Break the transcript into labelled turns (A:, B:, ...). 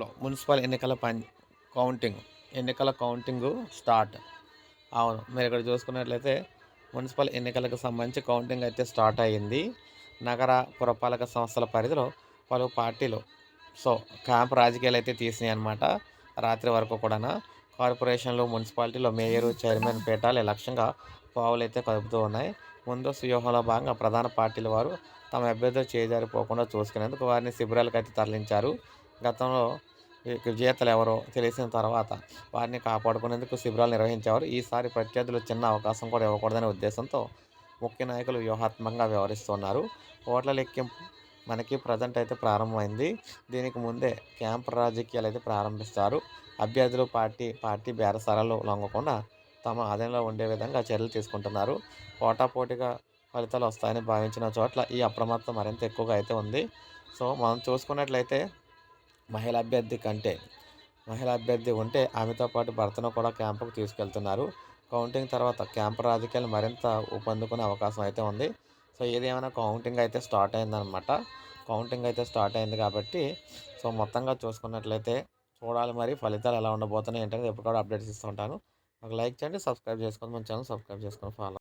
A: రాష్ట్రంలో మున్సిపల్ ఎన్నికల పని కౌంటింగ్ ఎన్నికల కౌంటింగ్ స్టార్ట్. అవును మీరు ఇక్కడ చూసుకున్నట్లయితే మున్సిపల్ ఎన్నికలకు సంబంధించి కౌంటింగ్ అయితే స్టార్ట్ అయ్యింది. నగర పురపాలక సంస్థల పరిధిలో పలు పార్టీలు సో క్యాంప్ రాజకీయాలు అయితే తీసినాయి అనమాట రాత్రి వరకు కూడా కార్పొరేషన్లు మున్సిపాలిటీలో మేయరు చైర్మన్ పీఠాలు లక్ష్యంగా పావులు అయితే కలుపుతూ ఉన్నాయి. ముందు వ్యూహంలో భాగంగా ప్రధాన పార్టీల వారు తమ అభ్యర్థులు చేజారిపోకుండా చూసుకునేందుకు వారిని శిబిరాలకు అయితే తరలించారు. గతంలో విజేతలు ఎవరో తెలిసిన తర్వాత వారిని కాపాడుకునేందుకు శిబిరాలు నిర్వహించేవారు. ఈసారి ప్రత్యర్థులు చిన్న అవకాశం కూడా ఇవ్వకూడదనే ఉద్దేశంతో ముఖ్య నాయకులు వ్యూహాత్మకంగా వ్యవహరిస్తున్నారు. ఓట్ల లెక్కింపు మనకి ప్రజెంట్ అయితే ప్రారంభమైంది. దీనికి ముందే క్యాంప్ రాజకీయాలు అయితే ప్రారంభిస్తారు. అభ్యర్థులు పార్టీ పార్టీ బేరసారాలు లొంగకుండా తమ ఆదాయంలో ఉండే విధంగా చర్యలు తీసుకుంటున్నారు. పోటాపోటీగా ఫలితాలు వస్తాయని భావించిన చోట్ల ఈ అప్రమత్తం మరింత ఎక్కువగా అయితే ఉంది. సో మనం చూసుకున్నట్లయితే మహిళ అభ్యర్థి కంటే మహిళ అభ్యర్థి ఉంటే ఆమెతో పాటు భర్తను కూడా క్యాంపుకు తీసుకెళ్తున్నారు. కౌంటింగ్ తర్వాత క్యాంపు రాజకీయాలు మరింత ఊపందుకునే అవకాశం అయితే ఉంది. సో ఏదేమైనా కౌంటింగ్ అయితే స్టార్ట్ అయిందనమాట కౌంటింగ్ అయితే స్టార్ట్ అయింది కాబట్టి సో మొత్తంగా చూసుకున్నట్లయితే చూడాలి మరి ఫలితాలు ఎలా ఉండబోతున్నాయి ఏంటనేది ఎప్పుడు కూడా అప్డేట్స్ ఇస్తుంటాను ఒక లైక్ చేయండి సబ్స్క్రైబ్ చేసుకోండి మన ఛానల్ సబ్స్క్రైబ్ చేసుకొని ఫాలో